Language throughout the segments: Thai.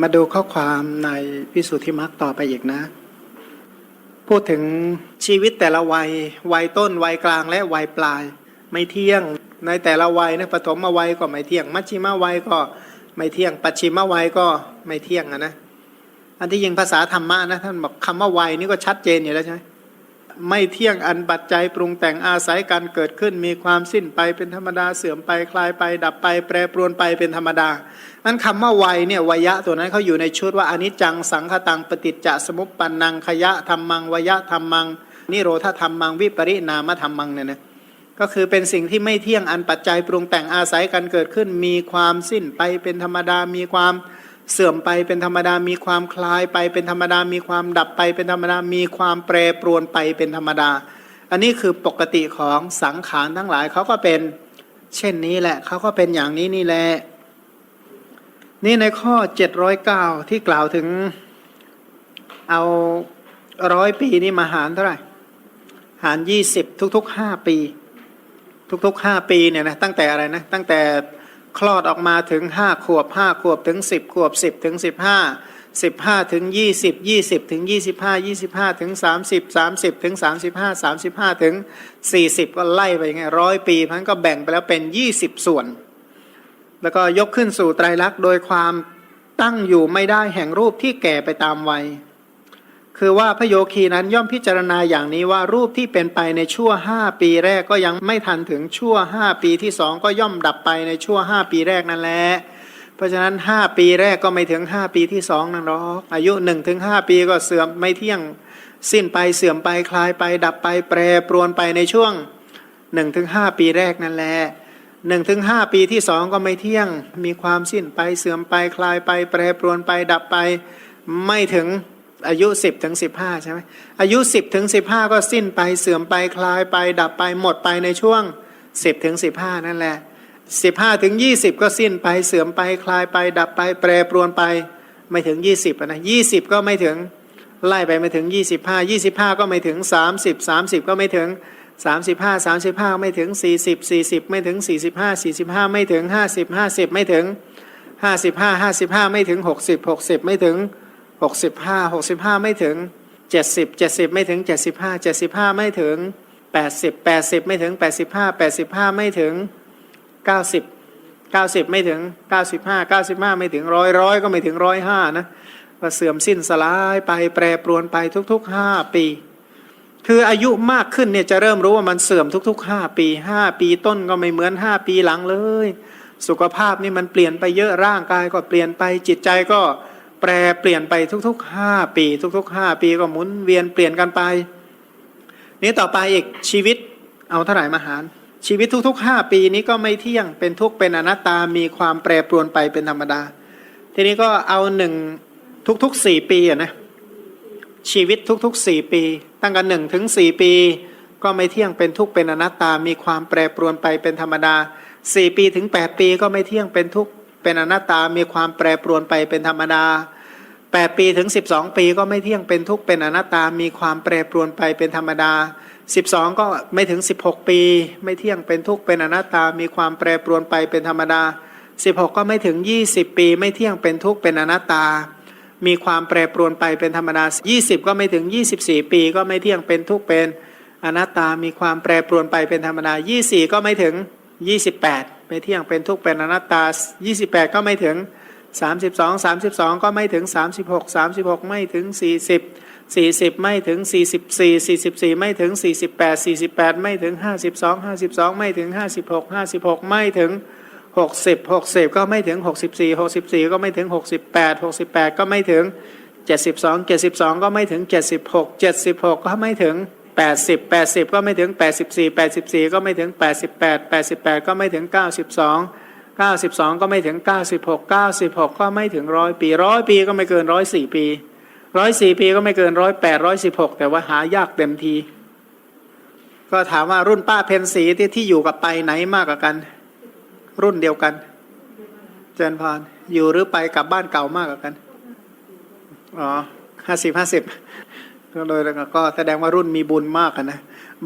มาดูข้อความในวิสุทธิมรรคต่อไปอีกนะ พูดถึงชีวิตแต่ละวัย วัยต้น วัยกลางและวัยปลาย ไม่เที่ยงในแต่ละวัยนะปฐมวัยก็ไม่เที่ยง มัชชิมวัยก็ไม่เที่ยง ปัจฉิมวัยก็ไม่เที่ยงนะนะอันที่ยิงภาษาธรรมะนะท่านบอกคำว่าวัยนี่ก็ชัดเจนอยู่แล้วใช่ไหม ไม่เที่ยงอันปัจจัยปรุงแต่งอาศัยการเกิดขึ้น มีความสิ้นไปเป็นธรรมดาเสื่อมไปคลายไป ดับไป แปรปรวนไปเป็นธรรมดานั้นคำว่าวัยเนี่ยวยะตัวนั้นเขาอยู่ในชุดว่าอนิจจังสังขตังปฏิจจสมุปปันนังขยะธรรมังวยะธรรมัง นิโรธธรรมังวิปริณามธรรมังเนี่ยนะก็คือเป็นสิ่งที่ไม่เที่ยงอันปัจจัยปรุงแต่งอาศัยกันเกิดขึ้น มีความสิ้นไปเป็นธรรมดามีความ เสื่อมไปเป็นธรรมดามีความคลายไปเป็นธรรมดามีความดับไปเป็นธรรมดามีความแปรปรวนไปเป็นธรรมดา อันนี้คือปกติของสังขารทั้งหลายเขาก็เป็นเช่นนี้แหละเขาก็เป็นอย่างนี้นี่แหละนี่ในข้อ 709 ที่กล่าวถึงเอาร้อยปีนี่มาหารเท่าไหร่ หารยี่สิบทุกๆห้าปี ทุกๆห้าปีเนี่ยนะตั้งแต่อะไรนะตั้งแต่ คลอดออกมาถึงห้าขวบห้าขวบถึงสิบขวบสิบถึงสิบห้าสิบห้าถึงยี่สิบยี่สิบถึงยี่สิบห้ายี่สิบห้าถึงสามสิบสามสิบถึงสามสิบห้าสามสิบห้าถึงสี่สิบก็ไล่ไปยังไงร้อยปีพันก็แบ่งไปแล้วเป็นยี่สิบส่วน แล้วก็ยกขึ้นสู่ไตรลักษณ์โดยความตั้งอยู่ไม่ได้แห่งรูปที่แก่ไปตามวัย คือว่าพระโยคีนั้นย่อมพิจารณาอย่างนี้ว่ารูปที่เป็นไปในชั่วห้าปีแรกก็ยังไม่ทันถึงชั่วห้าปีที่สองก็ย่อมดับไปในชั่วห้าปีแรกนั่นแหละเพราะฉะนั้นห้าปีแรกก็ไม่ถึงห้าปีที่สองนั่นหรอก อายุหนึ่งถึงห้าปีก็เสื่อมไม่เที่ยงสิ้นไปเสื่อมไปคลายไป ดับไปแปรปรวนไปในช่วงหนึ่งถึงห้าปีแรกนั่นแหละหนึ่งถึงห้าปีที่สองก็ไม่เที่ยง มีความสิ้นไปเสื่อมไปคลายไป แปรปรวนไปดับไป ไม่ถึง อายุสิบถึงสิบห้าใช่ไหมอายุสิบถึงสิบห้าก็สิ้นไปเสื่อมไปคลายไป ดับไปหมดไปในช่วงสิบถึงสิบห้านั่นแหละสิบห้าถึงยี่สิบก็สิ้นไปเสื่อมไปคลายไป ดับไป แปรปรวนไป ไม่ถึงยี่สิบนะยี่สิบก็ไม่ถึงไล่ไปไม่ถึงยี่สิบห้ายี่สิบห้าก็ไม่ถึงสามสิบสามสิบก็ไม่ถึงสามสิบห้าสามสิบห้าไม่ถึงสี่สิบสี่สิบไม่ถึงสี่สิบห้าสี่สิบห้าไม่ถึงห้าสิบห้าสิบไม่ถึงห้าสิบห้าห้าสิบห้าไม่ถึงหกสิบหกสิบไม่ถึง หกสิบห้าหกสิบห้าไม่ถึงเจ็ดสิบเจ็ดสิบไม่ถึงเจ็ดสิบห้าเจ็ดสิบห้าไม่ถึงแปดสิบแปดสิบไม่ถึงแปดสิบห้าแปดสิบห้าไม่ถึงเก้าสิบเก้าสิบไม่ถึงเก้าสิบห้าเก้าสิบห้าไม่ถึงร้อยร้อยก็ไม่ถึงร้อยห้านะก็เสื่อมสิ้นสลายไปแปรปรวนไปทุกๆห้าปี คืออายุมากขึ้นเนี่ยจะเริ่มรู้ว่ามันเสื่อมทุกๆห้าปีห้าปีต้นก็ไม่เหมือนห้าปีหลังเลย สุขภาพนี่มันเปลี่ยนไปเยอะร่างกายก็เปลี่ยนไปจิตใจก็ แปรเปลี่ยนไปทุกๆห้าปี ทุกๆห้าปีก็หมุนเวียนเปลี่ยนกันไป นี่ต่อไปอีกชีวิตเอาเท่าไหร่มาหาร ชีวิตทุกๆห้าปีนี้ก็ไม่เที่ยงเป็นทุกเป็นอนัตตามีความแปรปรวนไปเป็นธรรมดา ทีนี้ก็เอาหนึ่งทุกๆสี่ปีอะนะชีวิตทุกๆสี่ปี ตั้งแต่หนึ่งถึงสี่ปี ก็ไม่เที่ยงเป็นทุกเป็นอนัตตามีความแปรปรวนไปเป็นธรรมดาสี่ปีถึงแปดปีก็ไม่เที่ยงเป็นทุก เป็นอนัตตามีความแปรปรวนไปเป็นธรรมดาแปดปีถึงสิบสองปีก็ไม่เที่ยงเป็นทุกข์เป็นอนัตตามีความแปรปรวนไปเป็นธรรมดาสิบสองก็ไม่ถึงสิบหกปี ไม่เที่ยงเป็นทุกข์เป็นอนัตตามีความแปรปรวนไปเป็นธรรมดาสิบหกก็ไม่ถึงยี่สิบปี ไม่เที่ยงเป็นทุกข์เป็นอนัตตา มีความแปรปรวนไปเป็นธรรมดา 20 ก็ไม่ถึง 24 ปี ก็ไม่เที่ยงเป็นทุกข์เป็นอนัตตามีความแปรปรวนไปเป็นธรรมดา 24 ก็ไม่ถึง 28 ไม่เที่ยงเป็นทุกข์เป็นอนัตตา 28 ก็ไม่ถึง 32 32 ก็ไม่ถึง 36 36 ไม่ถึง 40 40 ไม่ถึง 44 44 ไม่ถึง 48 48 ไม่ถึง 52 52 ไม่ถึง 56 56 ไม่ถึงหกสิบหกสิบก็ไม่ถึงหกสิบสี่หกสิบสี่ก็ไม่ถึงหกสิบแปดหกสิบแปดก็ไม่ถึงเจ็ดสิบสองเจ็ดสิบสองก็ไม่ถึงเจ็ดสิบหกเจ็ดสิบหกก็ไม่ถึง แปดสิบแปดสิบก็ไม่ถึงแปดสิบสี่แปดสิบสี่ก็ไม่ถึงแปดสิบแปดแปดสิบแปดก็ไม่ถึงเก้าสิบสองเก้าสิบสองก็ไม่ถึงเก้าสิบหกเก้าสิบหกก็ไม่ถึงร้อยปีร้อยปีก็ไม่เกินร้อยสี่ปีร้อยสี่ปีก็ไม่เกินร้อยแปดร้อยสิบหกแต่ว่าหายากเต็มที ก็ถามว่ารุ่นป้าเพนสีที่ที่อยู่กับไปไหนมากกว่ากัน รุ่นเดียวกัน เจนพรอยู่หรือไปกลับบ้านเก่ามากกว่ากันอ๋อห้าสิบห้าสิบ ก็เลยก็แสดงว่ารุ่นมีบุญมากนะ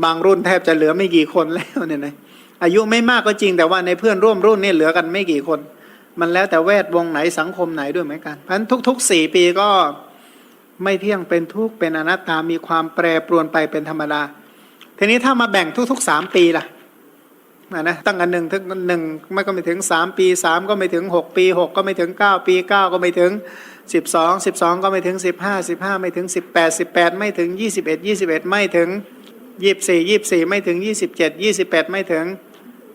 บางรุ่นแทบจะเหลือไม่กี่คนแล้วเนี่ยนะอายุไม่มากก็จริงแต่ว่าในเพื่อนร่วมรุ่นเนี่ยเหลือกันไม่กี่คน มันแล้วแต่แวดวงไหนสังคมไหนด้วยเหมือนกันเพราะฉะนั้นทุกๆสี่ปีก็ไม่เที่ยงเป็นทุกเป็นอนัตตามีความแปรปรวนไปเป็นธรรมดา ทีนี้ถ้ามาแบ่งทุกๆสามปีล่ะอะนะตั้งกันหนึ่งถึงหนึ่งไม่ก็ไม่ถึงสามปีสามก็ไม่ถึงหกปีหกก็ไม่ถึงเก้าปีเก้าก็ไม่ถึง สิบสองสิบสองก็ไม่ถึงสิบห้าสิบห้าไม่ถึงสิบแปดสิบแปดไม่ถึงยี่สิบเอ็ดยี่สิบเอ็ดไม่ถึงยี่สิบสี่ยี่สิบสี่ไม่ถึงยี่สิบเจ็ดยี่สิบแปดไม่ถึง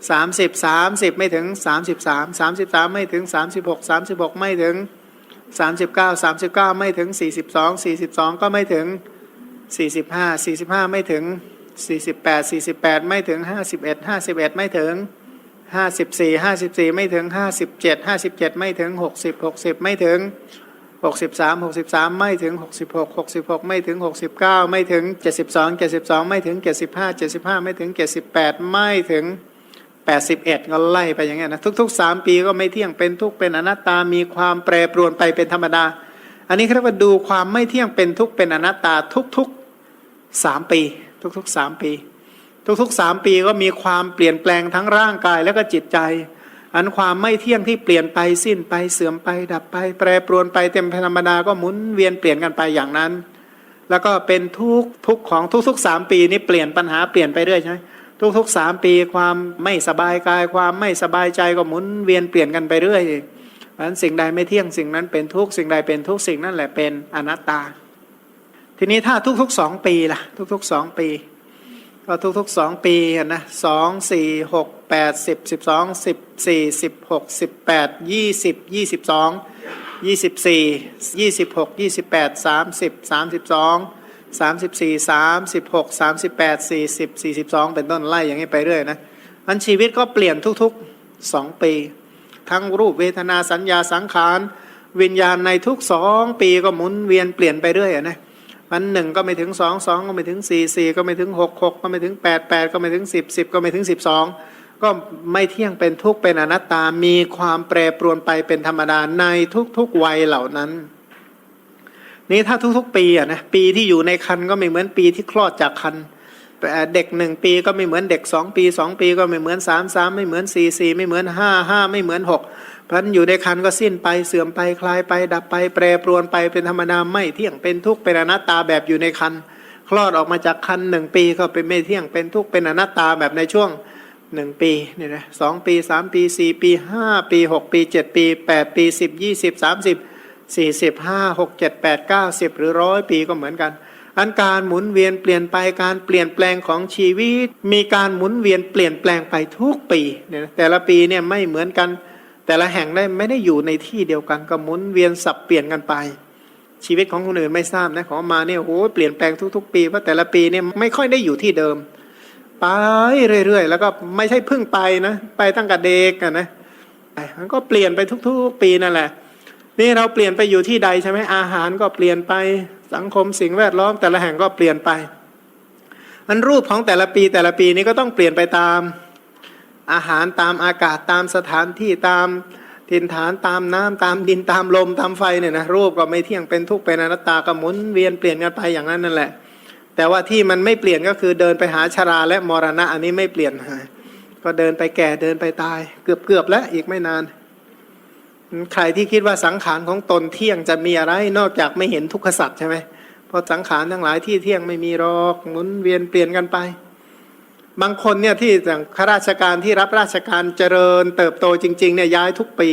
สามสิบสามสิบไม่ถึงสามสิบสามสามสิบสามไม่ถึงสามสิบหกสามสิบหกไม่ถึงสามสิบเก้าสามสิบเก้าไม่ถึงสี่สิบสองสี่สิบสองก็ไม่ถึงสี่สิบห้าสี่สิบห้าไม่ถึงสี่สิบแปดสี่สิบแปดไม่ถึงห้าสิบเอ็ดห้าสิบเอ็ดไม่ถึงห้าสิบสี่ห้าสิบสี่ไม่ถึงห้าสิบเจ็ดห้าสิบเจ็ดไม่ถึงหกสิบหกสิบไม่ถึง หกสิบสามหกสิบสามไม่ถึงหกสิบหกหกสิบหกไม่ถึงหกสิบเก้าไม่ถึงเจ็ดสิบสองเจ็ดสิบสองไม่ถึงเจ็ดสิบห้าเจ็ดสิบห้าไม่ถึงเจ็ดสิบแปดไม่ถึงแปดสิบเอ็ดก็ไล่ไปอย่างเงี้ยนะทุกๆสามปีก็ไม่เที่ยงเป็นทุกเป็นอนัตตามีความแปรปรวนไปเป็นธรรมดา อันนี้เรียกว่าดูความไม่เที่ยงเป็นทุกเป็นอนัตตาทุกๆสามปี ทุกๆสามปี ทุกๆสามปีก็มีความเปลี่ยนแปลงทั้งร่างกายและก็จิตใจ อันความไม่เที่ยงที่เปลี่ยนไปสิ้นไปเสื่อมไป ดับไป แปรปรวนไปเต็มธรรมดาก็หมุนเวียนเปลี่ยนกันไปอย่างนั้น แล้วก็เป็นทุกทุกของทุกๆสามปีนี้เปลี่ยนปัญหาเปลี่ยนไปเรื่อยใช่ไหมทุกๆสามปีความไม่สบายกาย ความไม่สบายใจก็หมุนเวียนเปลี่ยนกันไปเรื่อยเพราะฉะนั้นสิ่งใดไม่เที่ยงสิ่งนั้นเป็นทุกสิ่งใดเป็นทุกสิ่งนั่นแหละเป็นอนัตตา ทีนี้ถ้าทุกๆสองปีล่ะ ทุกๆสองปี ก็ทุกๆสองปีนะสองสี่หก แปดสิบสิบสองสิบสี่สิบหกสิบแปดยี่สิบยี่สิบสองยี่สิบสี่ยี่สิบหกยี่สิบแปดสามสิบสามสิบสองสามสิบสี่สามสิบหกสามสิบแปดสี่สิบสี่สิบสองเป็นต้นไล่อย่างนี้ไปเรื่อยนะอันชีวิตก็เปลี่ยนทุกๆสองปี ทั้งรูปเวทนาสัญญาสังขารวิญญาณในทุกสองปีก็หมุนเวียนเปลี่ยนไปเรื่อยอะนะมันหนึ่งก็ไม่ถึงสองสองก็ไม่ถึงสี่สี่ก็ไม่ถึงหกหกก็ไม่ถึงแปดแปดก็ไม่ถึงสิบสิบก็ไม่ถึงสิบสอง ก็ไม่เที่ยงเป็นทุกข์เป็นอนัตตา มีความแปรปรวนไปเป็นธรรมดาในทุกๆวัยเหล่านั้น นี่ถ้าทุกๆ ปีอะนะปีที่อยู่ในคันก็ไม่เหมือนปีที่คลอดจากคันเด็กหนึ่งปีก็ไม่เหมือนเด็กสองปีสองปีก็ไม่เหมือนสามสามไม่เหมือนสี่สี่ไม่เหมือนห้าห้าไม่เหมือนหกเพราะนั้นอยู่ในคันก็สิ้นไปเสื่อมไปคลายไปดับไป แปรปรวนไปเป็นธรรมดาไม่เที่ยงเป็นทุกข์เป็นอนัตตาแบบอยู่ในคันคลอดออกมาจากคันหนึ่งปีก็เป็นไม่เที่ยงเป็นทุกข์เป็นอนัตตาแบบในช่วง หนึ่งปีเนี่ยนะสองปีสามปีสี่ปีห้าปีหกปีเจ็ดปีแปดปีสิบยี่สิบสามสิบสี่สิบห้าหกเจ็ดแปดเก้าสิบหรือร้อยปีก็เหมือนกัน อันการหมุนเวียนเปลี่ยนไปการเปลี่ยนแปลงของชีวิต มีการหมุนเวียนเปลี่ยนแปลงไปทุกปีเนี่ยแต่ละปีเนี่ยไม่เหมือนกัน แต่ละแห่งได้ไม่ได้อยู่ในที่เดียวกันก็หมุนเวียนสับเปลี่ยนกันไป ชีวิตของคนอื่นไม่ทราบนะของมาเนี่ยโอ้โหเปลี่ยนแปลงทุก ๆ ปีเพราะแต่ละปีเนี่ยไม่ค่อยได้อยู่ที่เดิม ไปเรื่อยๆ แล้วก็ไม่ใช่เพิ่งไปนะ ไปตั้งแต่เด็กนะมันก็เปลี่ยนไปทุกๆ ปีนั่นแหละ นี่เราเปลี่ยนไปอยู่ที่ใดใช่ไหมอาหารก็เปลี่ยนไปสังคมสิ่งแวดล้อมแต่ละแห่งก็เปลี่ยนไปอันรูปของแต่ละปีแต่ละปีนี้ก็ต้องเปลี่ยนไปตามอาหารตามอากาศตามสถานที่ตามทินฐานตามน้ำตามดินตามลมตามไฟเนี่ยนะรูปก็ไม่เที่ยงเป็นทุกข์เป็นอนัตตาก็หมุนเวียนเปลี่ยนกันไปอย่างนั้นนั่นแหละ แต่ว่าที่มันไม่เปลี่ยนก็คือเดินไปหาชราและมรณะ อันนี้ไม่เปลี่ยนก็เดินไปแก่เดินไปตาย เกือบเกือบแล้วอีกไม่นาน ใครที่คิดว่าสังขารของตนเที่ยงจะมีอะไร นอกจากไม่เห็นทุกขสัตว์ใช่ไหมเพราะสังขารทั้งหลายที่เที่ยงไม่มีหรอกหมุนเวียนเปลี่ยนกันไป บางคนเนี่ยที่อย่างข้าราชการที่รับราชการเจริญ เติบโตจริงๆเนี่ยย้ายทุกปี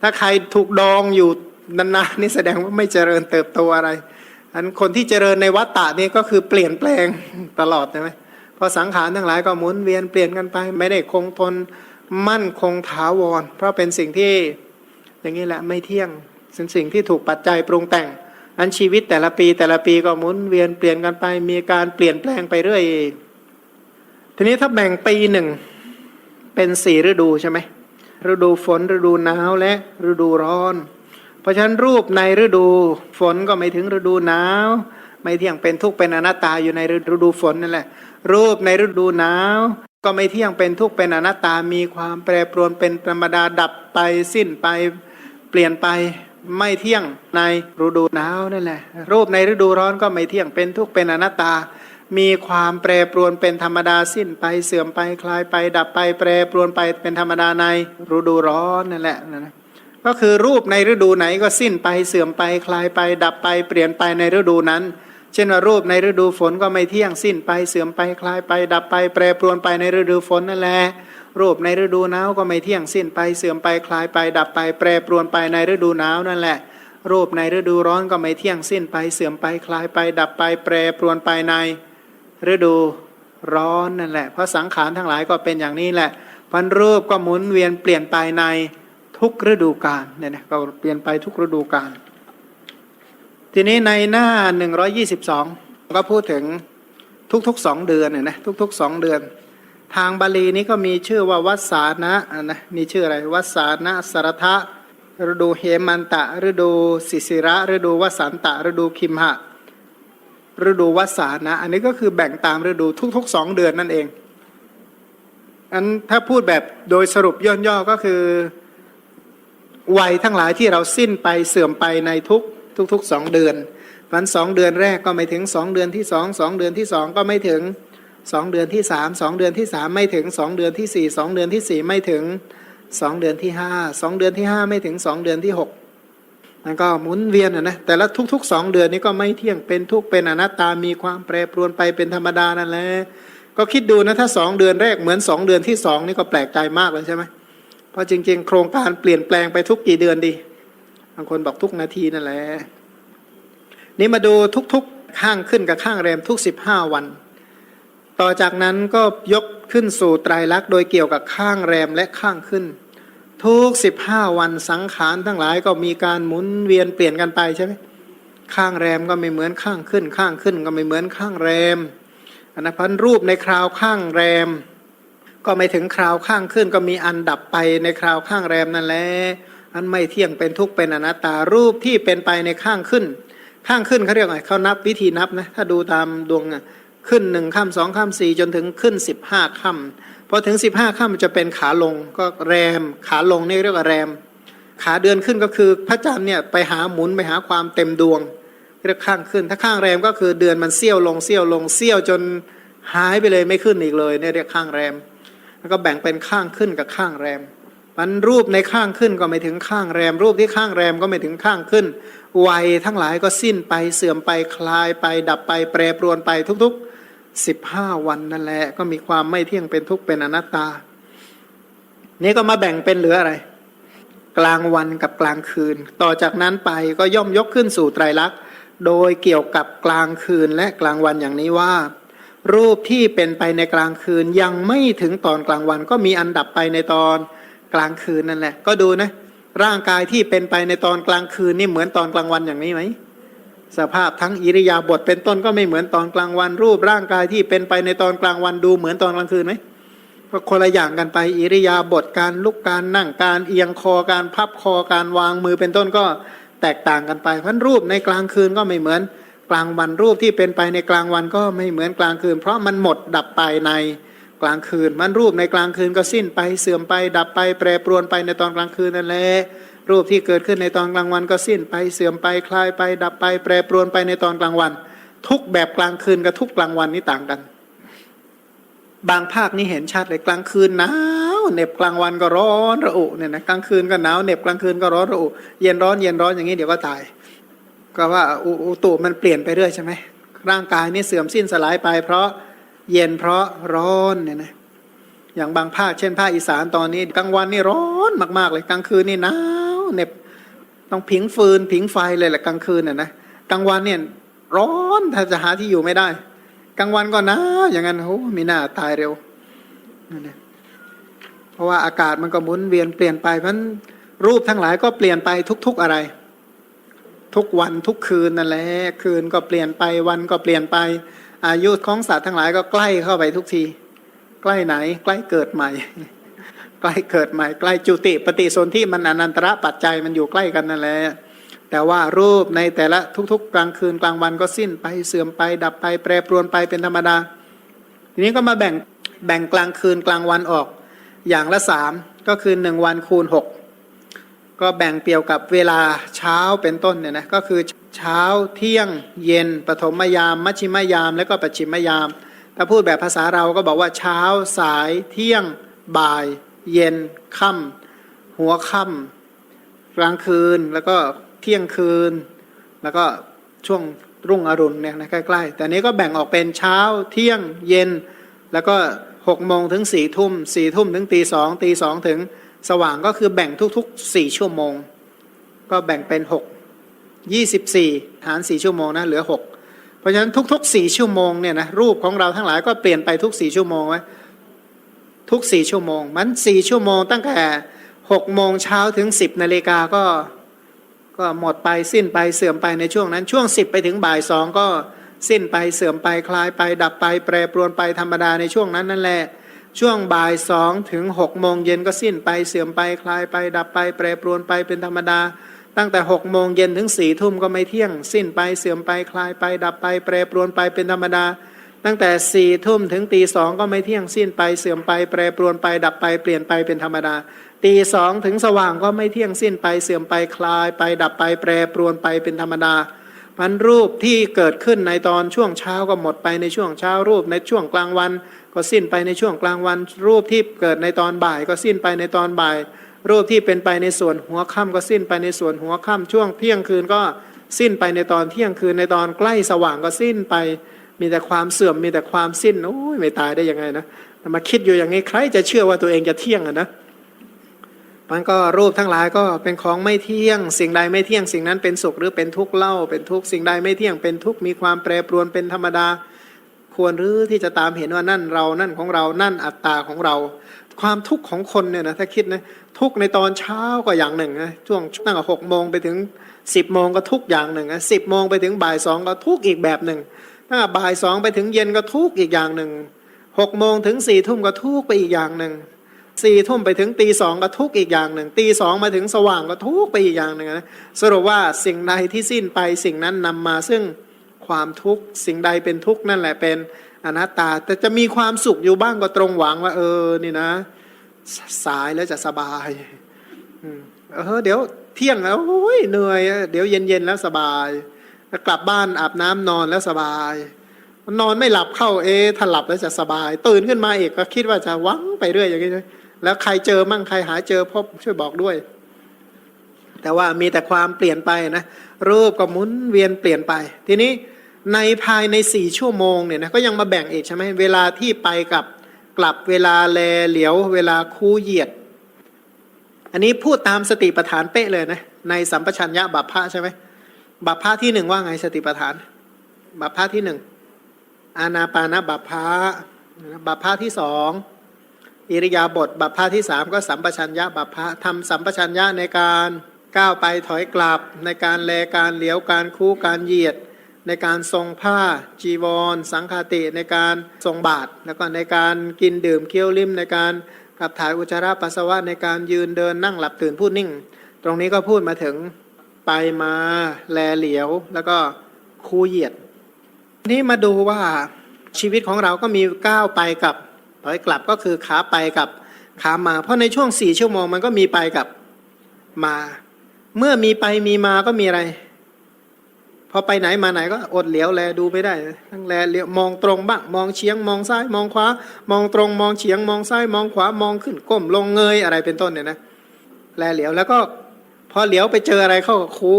ถ้าใครถูกดองอยู่นานๆนี่แสดงว่าไม่เจริญเติบโตอะไร อันคนที่เจริญในวัฏฏะนี่ก็คือเปลี่ยนแปลงตลอดใช่ไหมเพราะสังขารทั้งหลายก็หมุนเวียนเปลี่ยนกันไป ไม่ได้คงทนมั่นคงถาวร เพราะเป็นสิ่งที่อย่างนี้แหละไม่เที่ยงเป็นสิ่งที่ถูกปัจจัยปรุงแต่ง อันชีวิตแต่ละปีแต่ละปีก็หมุนเวียนเปลี่ยนกันไป มีการเปลี่ยนแปลงไปเรื่อย ทีนี้ถ้าแบ่งปีหนึ่งเป็นสี่ฤดูใช่ไหมฤดูฝนฤดูหนาวและฤดูร้อน ราะฉะนั้นรูปในฤดูฝนก็ไม่ถึงฤดูหนาว ไม่เที่ยงเป็นทุกข์เป็นอนัตตาอยู่ในฤดูฝนนั่นแหละ รูปในฤดูหนาว ก็ไม่เที่ยงเป็นทุกข์เป็นอนัตตามีความแปรปรวนเป็นธรรมดาดับไปสิ้นไปเปลี่ยนไปไม่เที่ยงในฤดูหนาวนั่นแหละ รูปในฤดูร้อนก็ไม่เที่ยงเป็นทุกข์เป็นอนัตตา มีความแปรปรวนเป็นธรรมดาสิ้นไปเสื่อมไปคลายไป ดับไปแปรปรวนไปเป็นธรรมดาในฤดูร้อนนั่นแหละนะนะ ก็คือรูปในฤดูไหนก็สิ้นไปเสื่อมไปคลายไป ดับไปเปลี่ยนไปในฤดูนั้น เช่นว่ารูปในฤดูฝนก็ไม่เที่ยงสิ้นไปเสื่อมไปคลายไป ดับไป แปรปรวนไปในฤดูฝนนั่นแหละรูปในฤดูหนาวก็ไม่เที่ยงสิ้นไปเสื่อมไปคลายไป ดับไป แปรปรวนไปในฤดูหนาวนั่นแหละ รูปในฤดูร้อนก็ไม่เที่ยงสิ้นไปเสื่อมไปคลายไป ดับไป แปรปรวนไปใน ฤดูร้อนนั่นแหละ เพราะสังขารทั้งหลายก็เป็นอย่างนี้แหละพันรูปก็หมุนเวียนเปลี่ยนไปใน ทุกฤดูกาลเนี่ยนะก็เปลี่ยนไปทุกฤดูกาลทีนี้ในหน้า 122 ก็พูดถึงทุกๆสองเดือนเนี่ยนะทุกๆสองเดือน ทางบาลีนี้ก็มีชื่อว่าวัสานะอะนะมีชื่ออะไรวัสานะสารทะฤดูเหมันตะ ฤดูสิสิระ ฤดูวสันตะ ฤดูคิมหะ ฤดูวัสานะ อันนี้ก็คือแบ่งตามฤดูทุกๆสองเดือนนั่นเองอันถ้าพูดแบบโดยสรุปย่อๆก็คือ วัยทั้งหลายที่เราสิ้นไปเสื่อมไปในทุกทุกๆสองเดือนวันสองเดือนแรกก็ไม่ถึงสองเดือนที่สองสองเดือนที่สองก็ไม่ถึงสองเดือนที่สามสองเดือนที่สามไม่ถึงสองเดือนที่สี่สองเดือนที่สี่ไม่ถึงสองเดือนที่ห้าสองเดือนที่ห้าไม่ถึงสองเดือนที่หกมันก็หมุนเวียนอะนะแต่ละทุกๆสองเดือนนี้ก็ไม่เที่ยงเป็นทุกเป็นอนัตตามีความแปรปรวนไปเป็นธรรมดานั่นแหละก็คิดดูนะถ้าสองเดือนแรกเหมือนสองเดือนที่สองนี่ก็แปลกใจมากเลยใช่ไหม เพราะจริง ๆ โครงการเปลี่ยนแปลงไปทุกกี่เดือนดี บางคนบอกทุกนาทีนั่นแหละ นี่มาดูทุกๆข้างขึ้นกับข้างแรมทุกสิบห้าวัน ต่อจากนั้นก็ยกขึ้นสู่ไตรลักษณ์โดยเกี่ยวกับข้างแรมและข้างขึ้น ทุกสิบห้าวันสังขารทั้งหลายก็มีการหมุนเวียนเปลี่ยนกันไปใช่ไหมข้างแรมก็ไม่เหมือนข้างขึ้น ข้างขึ้นก็ไม่เหมือนข้างแรมอันะพันรูปในคราวข้างแรม ก็ไม่ถึงคราวข้างขึ้นก็มีอันดับไปในคราวข้างแรมนั่นแหละอันไม่เที่ยงเป็นทุกข์เป็นอนัตตารูปที่เป็นไปในข้างขึ้น ข้างขึ้นเขาเรียกไรเขานับวิธีนับนะถ้าดูตามดวงขึ้นหนึ่งค่ำสองค่ำสี่จนถึงขึ้นสิบห้าค่ำพอถึงสิบห้าค่ำมันจะเป็นขาลงก็แรม ขาลงนี่เรียกว่าแรม ขาเดือนขึ้นก็คือพระจันทร์เนี่ยไปหาหมุนไปหาความเต็มดวงเรียกข้างขึ้น ถ้าข้างแรมก็คือเดือนมันเสี้ยวลงเสี้ยวลงเสี้ยวจนหายไปเลยไม่ขึ้นอีกเลยเนี่ยเรียกข้างแรม แล้วก็แบ่งเป็นข้างขึ้นกับข้างแรมมันรูปในข้างขึ้นก็ไม่ถึงข้างแรม รูปที่ข้างแรมก็ไม่ถึงข้างขึ้น วัยทั้งหลายก็สิ้นไปเสื่อมไปคลายไป ดับไปแปรปรวนไปทุกๆสิบห้าวันนั่นแหละ ก็มีความไม่เที่ยงเป็นทุกข์เป็นอนัตตา นี่ก็มาแบ่งเป็นเหลืออะไร กลางวันกับกลางคืน ต่อจากนั้นไปก็ย่อมยกขึ้นสู่ไตรลักษณ์โดยเกี่ยวกับกลางคืนและกลางวันอย่างนี้ว่า รูปที่เป็นไปในกลางคืนยังไม่ถึงตอนกลางวัน ก็มีอันดับไปในตอนกลางคืนนั่นแหละ ก็ดูนะ ร่างกายที่เป็นไปในตอนกลางคืนนี่เหมือนตอนกลางวันอย่างนี้ไหมสภาพทั้งอิริยาบถเป็นต้นก็ไม่เหมือนตอนกลางวัน รูปร่างกายที่เป็นไปในตอนกลางวันดูเหมือนตอนกลางคืนไหมก็คนละอย่างกันไปอิริยาบถการลุกการนั่งการเอียงคอการพับคอการวางมือเป็นต้นก็แตกต่างกันไปเพราะรูปในกลางคืนก็ไม่เหมือน กลางวันรูปที่เป็นไปในกลางวันก็ไม่เหมือนกลางคืน เพราะมันหมดดับไปในกลางคืน มันรูปในกลางคืนก็สิ้นไปเสื่อมไป ดับไป แปรปรวนไปในตอนกลางคืนนั่นแหละรูปที่เกิดขึ้นในตอนกลางวันก็สิ้นไปเสื่อมไปคลายไป ดับไป แปรปรวนไปในตอนกลางวัน ทุกแบบกลางคืนกับทุกกลางวันนี่ต่างกัน บางภาคนี่เห็นชัดเลยกลางคืนหนาวเหน็บกลางวันก็ร้อนระอุเนี่ยนะกลางคืนก็หนาวเหน็บกลางคืนก็ร้อนระอุเย็นร้อนเย็นร้อนอย่างนี้เดี๋ยวก็ตาย ก็ว่าอุตุมันเปลี่ยนไปเรื่อยใช่ไหมร่างกายนี่เสื่อมสิ้นสลายไป เพราะเย็นเพราะร้อนเนี่ยนะอย่างบางภาคเช่นภาคอีสานตอนนี้กลางวันนี่ร้อนมากๆเลยกลางคืนนี่หนาวเหน็บต้องผิงฟืนผิงไฟเลยแหละกลางคืนน่ะนะกลางวันเนี่ยร้อนถ้าจะหาที่อยู่ไม่ได้ กลางวันก็หนาวอย่างนั้นโอ้มีหน้าตายเร็วนั่นแหละเพราะว่าอากาศมันก็หมุนเวียนเปลี่ยนไปเพราะฉะนั้นรูปทั้งหลายก็เปลี่ยนไปทุก ๆอะไร ทุกวันทุกคืนนั่นแหละคืนก็เปลี่ยนไปวันก็เปลี่ยนไป อายุของสัตว์ทั้งหลายก็ใกล้เข้าไปทุกที ใกล้ไหน ใกล้เกิดใหม่ ใกล้เกิดใหม่ ใกล้จุติปฏิสนธิมันอนันตระปัจจัยมันอยู่ใกล้กันนั่นแหละแต่ว่ารูปในแต่ละทุก ๆ กลางคืนกลางวันก็สิ้นไปเสื่อมไป ดับไปแปรปรวนไปเป็นธรรมดา ทีนี้ก็มาแบ่งแบ่งกลางคืนกลางวันออกอย่างละสามก็คือหนึ่งวันคูณหก ก็แบ่งเกี่ยวกับเวลาเช้าเป็นต้นเนี่ยนะก็คือเช้าเที่ยงเย็นปฐมยาม มัชชิมยาม แล้วก็ปัจฉิมยาม ถ้าพูดแบบภาษาเราก็บอกว่าเช้าสายเที่ยงบ่าย เย็นค่ำหัวค่ำกลางคืนแล้วก็เที่ยงคืน แล้วก็ช่วงรุ่งอรุณเนี่ยนะใกล้ๆ แต่นี้ก็แบ่งออกเป็นเช้าเที่ยงเย็น แล้วก็หกโมงถึงสี่ทุ่มสี่ทุ่มถึงตีสองตีสองถึง สว่างก็คือแบ่งทุกๆสี่ชั่วโมง ก็แบ่งเป็นหกยี่สิบสี่หารสี่ชั่วโมงนะเหลือหกเพราะฉะนั้นทุกๆสี่ชั่วโมงเนี่ยนะรูปของเราทั้งหลายก็เปลี่ยนไปทุกสี่ชั่วโมงไว้ทุกสี่ชั่วโมง มันสี่ชั่วโมงตั้งแต่หกโมงเช้าถึงสิบนาฬิกาก็ก็หมดไปสิ้นไปเสื่อมไปในช่วงนั้น ช่วงสิบไปถึงบ่ายสองก็สิ้นไปเสื่อมไปคลายไปดับไป แปรปรวนไปธรรมดาในช่วงนั้นนั่นแหละ ช่วงบ่ายสองถึงหกโมงเย็นก็สิ้นไปเสื่อมไปคลายไป ดับไป แปรปรวนไปเป็นธรรมดา ตั้งแต่หกโมงเย็นถึงสี่ทุ่มก็ไม่เที่ยง สิ้นไปเสื่อมไปคลายไป ดับไป แปรปรวนไปเป็นธรรมดา ตั้งแต่สี่ทุ่มถึงตีสองก็ไม่เที่ยงสิ้นไปเสื่อมไป แปรปรวนไป ดับไปเปลี่ยนไปเป็นธรรมดาตีสองถึงสว่างก็ไม่เที่ยงสิ้นไปเสื่อมไปคลายไป ดับไป แปรปรวนไปเป็นธรรมดา มันรูปที่เกิดขึ้นในตอนช่วงเช้าก็หมดไปในช่วงเช้ารูป ในช่วงกลางวัน ก็สิ้นไปในช่วงกลางวัน รูปที่เกิดในตอนบ่าย ก็สิ้นไปในตอนบ่าย รูปที่เป็นไปในส่วนหัวค่ำก็สิ้นไปในส่วนหัวค่ำช่วงเที่ยงคืนก็สิ้นไปในตอนเที่ยงคืนในตอนใกล้สว่างก็สิ้นไป มีแต่ความเสื่อมมีแต่ความสิ้นโอ้ยไม่ตายได้ยังไงนะมาคิดอยู่อย่างนี้ใครจะเชื่อว่าตัวเองจะเที่ยงอะนะ มันก็รูปทั้งหลายก็เป็นของไม่เที่ยง สิ่งใดไม่เที่ยงสิ่งนั้นเป็นสุขหรือเป็นทุกข์เล่า เป็นทุกข์สิ่งใดไม่เที่ยงเป็นทุกข์มีความแปรปรวนเป็นธรรมดา ควรหรือที่จะตามเห็นว่านั่นเรานั่นของเรานั่นอัตตาของเรา ความทุกข์ของคนเนี่ยนะถ้าคิดนะทุกข์ในตอนเช้าก็อย่างหนึ่งนะช่วงตั้งแต่หกโมงไปถึงสิบโมงก็ทุกข์อย่างหนึ่งนะสิบโมงไปถึงบ่ายสองก็ทุกข์อีกแบบหนึ่งตั้งแต่บ่ายสองไปถึงเย็นก็ทุกข์อีกอย่างหนึ่งหกโมงถึงสี่ทุ่มก็ทุกข์ไปอีกอย่างหนึ่ง สี่ทุ่มไปถึงตีสองก็ทุกข์อีกอย่างหนึ่งตีสองมาถึงสว่างก็ทุกข์ไปอีกอย่างหนึ่งนะสรุปว่าสิ่งใดที่สิ้นไปสิ่งนั้นนำมาซึ่งความทุกข์สิ่งใดเป็นทุกข์นั่นแหละเป็นอนัตตา แต่จะมีความสุขอยู่บ้างก็ตรงหวังว่า เออนี่นะ สายแล้วจะสบายอเออเดี๋ยวเที่ยงแล้วโอ้ยเหนื่อย เดี๋ยวเย็นๆแล้วสบายกลับบ้านอาบน้ำนอนแล้วสบาย นอนไม่หลับเข้าเอะถ้าหลับแล้วจะสบาย ตื่นขึ้นมาเอกก็คิดว่าจะหวังไปเรื่อยอย่างนี้ แล้วใครเจอมั่งใครหาเจอพบช่วยบอกด้วย แต่ว่ามีแต่ความเปลี่ยนไปนะรูปก็หมุนเวียนเปลี่ยนไป ทีนี้ในภายในสี่ชั่วโมงเนี่ยนะก็ยังมาแบ่งอีกใช่ไหมเวลาที่ไปกับกลับเวลาแลเหลียว เวลาคู่เหยียด อันนี้พูดตามสติปัฏฐานเป๊ะเลยนะในสัมปชัญญะบัพพะใช่ไหมบัพพะที่หนึ่งว่าไงสติปัฏฐาน บัพพะที่หนึ่งอานาปานะบัพพะบัพพะที่สอง อิริยาบถบัพพะที่สามก็สัมปชัญญะบัพพะทำสัมปชัญญะในการก้าวไปถอยกลับ ในการแลการเหลียวการคู่การเหยียด ในการทรงผ้าจีวร สังฆาติในการทรงบาตรแล้วก็ในการกินดื่มเคี้ยวลิ้มในการขับถ่ายอุจจาระปัสสาวะในการยืนเดินนั่งหลับตื่นพูดนิ่ง ตรงนี้ก็พูดมาถึงไปมาแลเหลียวแล้วก็คู่เหยียด นี่มาดูว่าชีวิตของเราก็มีก้าวไปกับ ถอยกลับก็คือขาไปกับขามา เพราะในช่วงสี่ชั่วโมงมันก็มีไปกับมา เมื่อมีไปมีมาก็มีอะไร พอไปไหนมาไหนก็อดเหลียวแลดูไม่ได้ทั้งแลเหลียวมองตรงบ้างมองเฉียงมองซ้าย มองขวามองตรง มองเฉียงมองซ้าย มองขวามองขึ้นก้มลงเงยอะไรเป็นต้นเนี่ยนะแลเหลียวแล้วก็พอเหลียวไปเจออะไรเข้ากับครู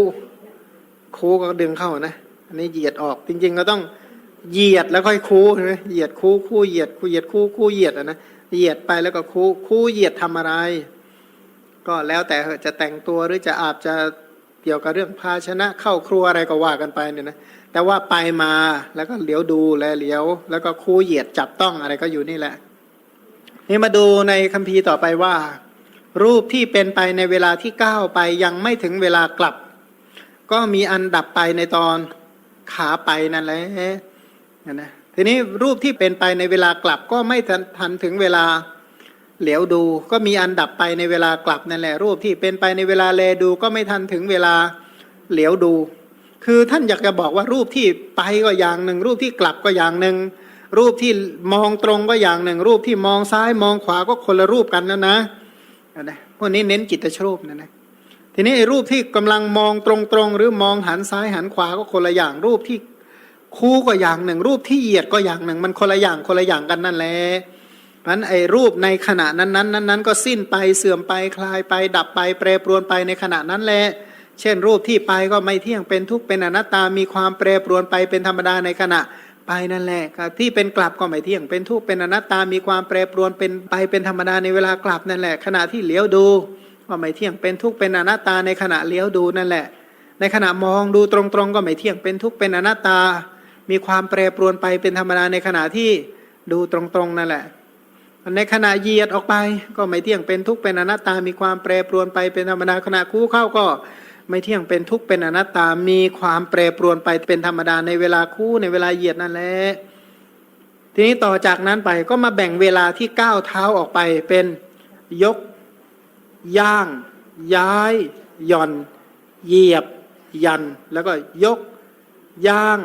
ครูก็ดึงเข้านะอันนี้เหยียดออกจริงๆก็ต้อง เหยียดแล้วค่อยคูใช่ไหมเหยียดคูคู่เหยียดคู่เหยียดคู่คู่เหยียดอะนะเหยียดไปแล้วก็คูคู่เหยียดทำอะไร ก็แล้วแต่จะแต่งตัวหรือจะอาบจะเกี่ยวกับเรื่องภาชนะเข้าครัวอะไรก็ว่ากันไปเนี่ยนะแต่ว่าไปมาแล้วก็เหลียวดูแลเหลียว แล้วก็คู่เหยียดจับต้องอะไรก็อยู่นี่แหละ นี่มาดูในคัมภีร์ต่อไปว่า รูปที่เป็นไปในเวลาที่ก้าวไปยังไม่ถึงเวลากลับ ก็มีอันดับไปในตอนขาไปนั่นแหละ นะทีนี้รูปที่เป็นไปในเวลากลับก็ไม่ทันทนถึงเวลาเหลียวดู ก็มีอันดับไปในเวลากลับนั่นแหละ รูปที่เป็นไปในเวลาแลดู ก็ไม่ทันถึงเวลาเหลียวดู คือท่านอยากจะบอกว่ารูปที่ไปก็อย่างหนึ่ง รูปที่กลับก็อย่างหนึ่ง รูปที่มองตรงก็อย่างหนึ่ง รูปที่มองซ้ายมองขวาก็คนละรูปกันนะนะนะพวกนี้เน้นจิตชรูปนะนะทีนี้ไอ้รูปที่กำลังมองตรงๆ หรือมองหันซ้ายหันขวาก็คนละอย่างรูปที่ คู่ก็อย่างหนึ่ง รูปที่เหยียดก็อย่างหนึ่ง มันคนละอย่างคนละอย่างกันนั่นแหละเพราะฉะนั้นไอ้รูปในขณะนั้นๆนั้นๆก็สิ้นไปเสื่อมไปคลายไป ดับไป แปรปรวนไปในขณะนั้นแหละเช่น รูปที่ไปก็ไม่เที่ยงเป็นทุกข์เป็นอนัตตามีความแปรปรวนไปเป็นธรรมดาในขณะไปนั่นแหละที่เป็นกลับก็ไม่เที่ยงเป็นทุกข์เป็นอนัตตามีความแปรปรวนเป็นไปเป็นธรรมดาในเวลากลับนั่นแหละ ขณะที่เลี้ยวดูก็ไม่เที่ยงเป็นทุกข์เป็นอนัตตาในขณะเลี้ยวดูนั่นแหละ ในขณะมองดูตรงๆ ก็ไม่เที่ยงเป็นทุกข์เป็นอนัตตา มีความแปรปรวนไปเป็นธรรมดาในขณะที่ดูตรงๆนั่นแหละ ในขณะเหยียดออกไปก็ไม่เที่ยงเป็นทุกข์เป็นอนัตตา มีความแปรปรวนไปเป็นธรรมดาขณะคู่เข้าก็ไม่เที่ยงเป็นทุกข์เป็นอนัตตา มีความแปรปรวนไปเป็นธรรมดาในเวลาคู่ในเวลาเหยียดนั่นแหละ ทีนี้ต่อจากนั้นไปก็มาแบ่งเวลาที่ก้าวเท้าออกไปเป็นยก ย่าง ย้ายหย่อน เหยียบ ยัน แล้วก็ยก ย่าง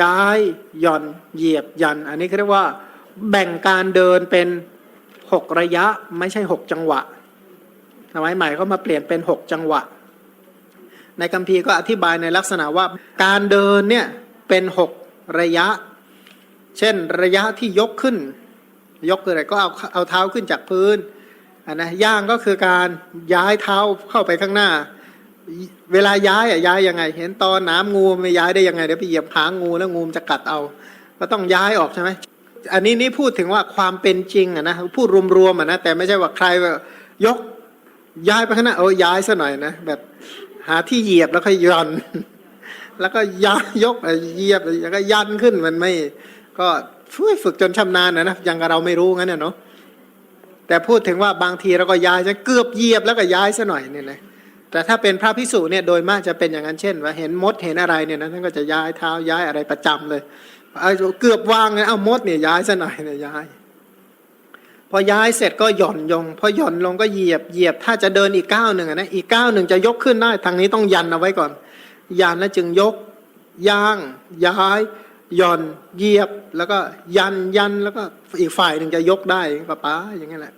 ย้ายหย่อนเหยียบยัน อันนี้เขาเรียกว่า แบ่งการเดินเป็นหกระยะไม่ใช่หกจังหวะสมัยใหม่ก็มาเปลี่ยนเป็นหกจังหวะ ในคัมภีร์ก็อธิบายในลักษณะว่าการเดินเนี่ยเป็นหกระยะ เช่นระยะที่ยกขึ้น ยกคืออะไรก็เอาเอาเท้าขึ้นจากพื้นอันนะย่างก็คือการย้ายเท้าเข้าไปข้างหน้า เวลาย้ายอะย้ายยังไง เห็นตอนน้ำงูไม่ย้ายได้ยังไงเดี๋ยวไปเหยียบหางงูแล้วงูจะกัดเอา ก็ต้องย้ายออกใช่ไหมอันนี้นี่พูดถึงว่าความเป็นจริงอะนะพูดรวมๆอะนะแต่ไม่ใช่ว่าใครยกย้ายไปข้างหน้าเออย้ายซะหน่อยนะแบบหาที่เหยียบแล้วก็ย่อนแล้วก็ย้ายยกเหยียบแล้วก็ยันขึ้นมันไม่ ก็ช่วยฝึกจนชำนาญนะนะยังกับเราไม่รู้งั้นเนาะแต่พูดถึงว่าบางทีเราก็ย้ายจะเกือบเหยียบแล้วก็ย้ายซะหน่อยเนี่ยนะ แต่ถ้าเป็นพระพิสุเนี่ยโดยมากจะเป็นอย่างนั้นเช่น ว่าเห็นมดเห็นอะไรเนี่ยนะท่านก็จะย้ายเท้าย้ายอะไรประจำเลยเกือบวางเลยเอามดเนี่ยย้ายซะหน่อยเนี่ยย้าย พอย้ายเสร็จก็หย่อนลงพอหย่อนลงก็เหยียบเหยียบถ้าจะเดินอีกก้าวหนึ่งนะอีกก้าวหนึ่งจะยกขึ้นได้ทางนี้ต้องยันเอาไว้ก่อน ยันแล้วจึงยกย่างย้ายหย่อนเหยียบแล้วก็ยันยันแล้วก็อีกฝ่ายหนึ่งจะยกได้ก็ป้าอย่างนี้แหละ